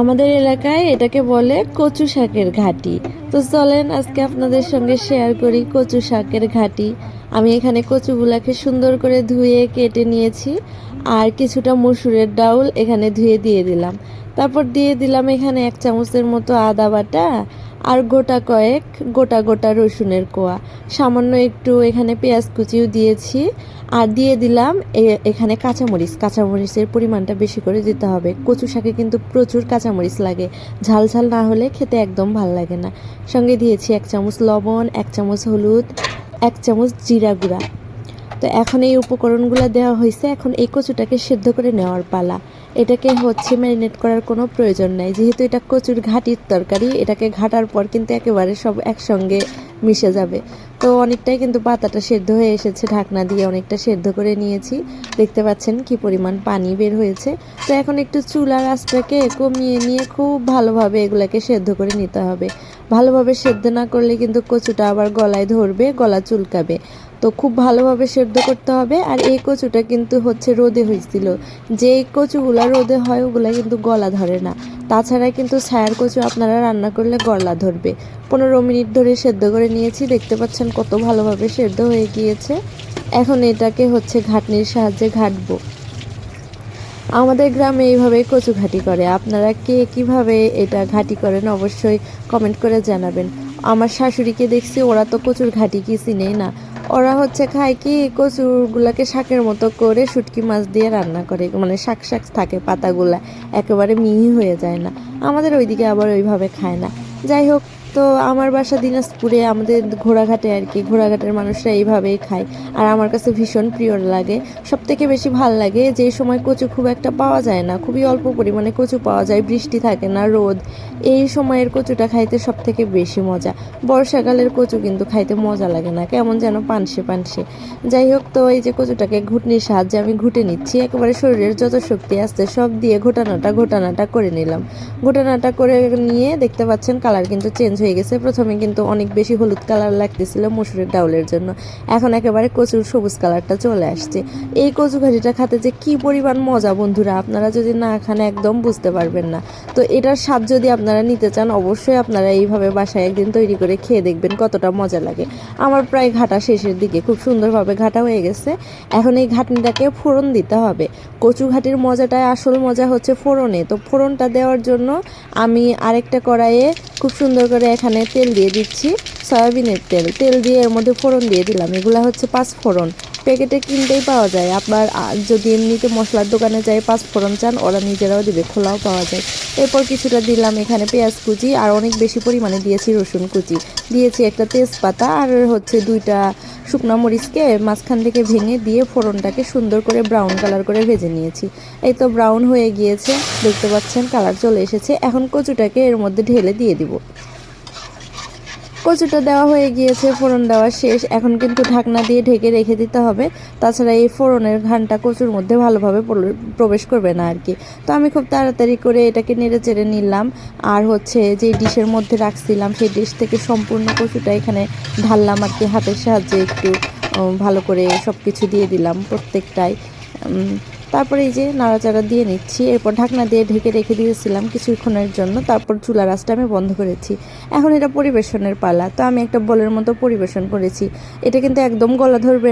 আমাদের এলাকায় এটাকে বলে কচু শাকের ঘাটি। তো চলেন আজকে আপনাদের সঙ্গে শেয়ার করি কচু শাকের ঘাটি। আমি এখানে কচুগুলাকে সুন্দর করে ধুয়ে কেটে নিয়েছি আর কিছুটা মসুরের ডাউল এখানে ধুয়ে দিয়ে দিলাম। তারপর দিয়ে দিলাম এখানে এক চামচের মতো আদা বাটা আর গোটা কয়েক গোটা গোটা রসুনের কোয়া। সামান্য একটু এখানে পেঁয়াজ কুচিও দিয়েছি আর দিয়ে দিলাম এখানে কাঁচামরিচ। কাঁচামরিচের পরিমাণটা বেশি করে দিতে হবে। কচু শাকে কিন্তু প্রচুর কাঁচামরিচ লাগে। ঝাল ঝাল না হলে খেতে একদম ভালো লাগে না। সঙ্গে দিয়েছি এক চামচ লবণ, এক চামচ হলুদ, এক চামচ জিরা গুঁড়া। তো এখন এই উপকরণগুলো দেওয়া হয়েছে, এখন এই কচুটাকে সেদ্ধ করে নেওয়ার পালা। এটাকে হচ্ছে ম্যারিনেট করার কোনো প্রয়োজন নাই, যেহেতু এটা কচুর ঘাটির তরকারি, এটাকে ঘাটার পর কিন্তু একেবারে সব একসঙ্গে মিশে যাবে। তো অনেকটাই কিন্তু পাতাটা সেদ্ধ হয়ে এসেছে, ঢাকনা দিয়ে অনেকটা সেদ্ধ করে নিয়েছি। দেখতে পাচ্ছেন কি পরিমাণ পানি বের হয়েছে। তো এখন একটু চুলার আঁচটাকে কমিয়ে নিয়ে খুব ভালোভাবে এগুলাকে সেদ্ধ করে নিতে হবে। ভালোভাবে সেদ্ধ না করলে কিন্তু কচুটা আবার গলায় ধরবে, গলা চুলকাবে। তো খুব ভালোভাবে সেদ্ধ করতে হবে আর এই কচুটা কিন্তু হচ্ছে রোদে হয়েছিল। যে কচুগুলা রোদে হয় ওগুলা কিন্তু গলা ধরে না। তাছাড়া কিন্তু ছায়ার কচু আপনারা রান্না করলে গলা ধরবে। পনেরো মিনিট ধরে সেদ্ধ করে নিয়েছি, দেখতে পাচ্ছেন কত ভালোভাবে সেদ্ধ হয়ে গিয়েছে। এখন এটাকে হচ্ছে ঘাটনির সাহায্যে ঘাটবো। আমাদের গ্রামে এইভাবে কচু ঘাটি করে। আপনারা কে কীভাবে এটা ঘাটি করেন অবশ্যই কমেন্ট করে জানাবেন। আমার শাশুড়িকে দেখছি ওরা তো কচুর ঘাটি কি চিনেই না। ওরা হচ্ছে খায় কি কচুরগুলাকে শাকের মতো করে শুটকি মাছ দিয়ে রান্না করে। মানে শাক শাক থাকে পাতাগুলা, একেবারে মিহি হয়ে যায় না। আমাদের ওইদিকে আবার ওইভাবে খায় না। যাই হোক তো আমার বাসা দিনাজপুরে, আমাদের ঘোড়াঘাটে আর কি, ঘোড়াঘাটের মানুষরা এইভাবেই খায়। আর আমার কাছে ভীষণ প্রিয় লাগে। সব থেকে বেশি ভালো লাগে যে সময় কচু খুব একটা পাওয়া যায় না, খুবই অল্প পরিমাণে কচু পাওয়া যায়, বৃষ্টি থাকে না, রোদ। এই সময়ের কচুটা খাইতে সব থেকে বেশি মজা। বর্ষাকালের কচু কিন্তু খাইতে মজা লাগে না, কেমন যেন পানসে পানসে। যাই হোক, তো এই যে কচুটাকে ঘুটনির সাহায্যে আমি ঘুটে নিচ্ছি। একেবারে শরীরের যত শক্তি আসছে, সব দিয়ে ঘোটানাটা ঘোটানাটা করে নিলাম। ঘোটানাটা করে নিয়ে দেখতে পাচ্ছেন, কালার কিন্তু চেঞ্জ হয়ে গেছে। প্রথমে কিন্তু অনেক বেশি হলুদ কালার লাগতেছিল মসুরের ডাউলের জন্য। এখন একেবারে কচুর সবুজ কালারটা চলে আসছে। এই কচু ঘাটিটা খেতে যে কি পরিমাণ মজা বন্ধুরা, আপনারা যদি না খান একদম বুঝতে পারবেন না। তো এটার স্বাদ যদি আপনারা নিতে চান, অবশ্যই আপনারা এইভাবে বাসায় একদিন তৈরি করে খেয়ে দেখবেন কতটা মজা লাগে। আমার প্রায় ঘাটা শেষের দিকে, খুব সুন্দরভাবে ঘাটা হয়ে গেছে। এখন এই ঘাটনিটাকে ফোড়ন দিতে হবে। কচু ঘাটির মজাটায় আসল মজা হচ্ছে ফোড়নে। তো ফোড়নটা দেওয়ার জন্য আমি আরেকটা কড়াইয়ে খুব সুন্দর করে এখানে তেল দিয়ে দিচ্ছি, সয়াবিনের তেল। তেল দিয়ে এর মধ্যে ফোড়ন দিয়ে দিলাম। এগুলা হচ্ছে পাঁচ ফোড়ন। প্যাকেটে কিনতেই পাওয়া যায়। আপনার যদি এমনিতে মশলার দোকানে যায় পাঁচ ফোড়ন চান, ওরা নিজেরাও দিবে, খোলাও পাওয়া যায়। এরপর কিছুটা দিলাম এখানে পেঁয়াজ কুচি, আর অনেক বেশি পরিমাণে দিয়েছি রসুন কুচি। দিয়েছি একটা তেজপাতা, আর হচ্ছে দুইটা শুকনো মরিচকে মাঝখান থেকে ভেঙে দিয়ে ফোড়নটাকে সুন্দর করে ব্রাউন কালার করে ভেজে নিয়েছি। এই তো ব্রাউন হয়ে গিয়েছে। দেখতে পাচ্ছেন, কালার চলে এসেছে। এখন কচুটাকে এর মধ্যে ঢেলে দিয়ে দিব। কচুটা দেওয়া হয়ে গিয়েছে, ফোড়ন দেওয়া শেষ। এখন কিন্তু ঢাকনা দিয়ে ঢেকে রেখে দিতে হবে। তাছাড়া এই ফোড়নের ঘানটা কচুর মধ্যে ভালোভাবে প্রবে- প্রবেশ করবে না আর কি তো আমি খুব তাড়াতাড়ি করে এটাকে নেড়ে চেড়ে নিলাম। আর হচ্ছে যে ডিশের মধ্যে রাখছিলাম, সেই ডিশ থেকে সম্পূর্ণ কচুটা এখানে ঢাললাম আর কি হাতের সাহায্যে একটু ভালো করে সব কিছু দিয়ে দিলাম প্রত্যেকটাই। তারপরে এই যে নাড়াচাড়া দিয়ে নিচ্ছি, এরপর ঢাকনা দিয়ে ঢেকে রেখে দিয়েছিলাম কিছুক্ষণের জন্য, তারপর চুলা রাসটা আমি বন্ধ করেছি। এখন এটা পরিবেশনের পালা, তো আমি একটা বলের মতো পরিবেশন করেছি। এটা কিন্তু একদম গলা ধরবে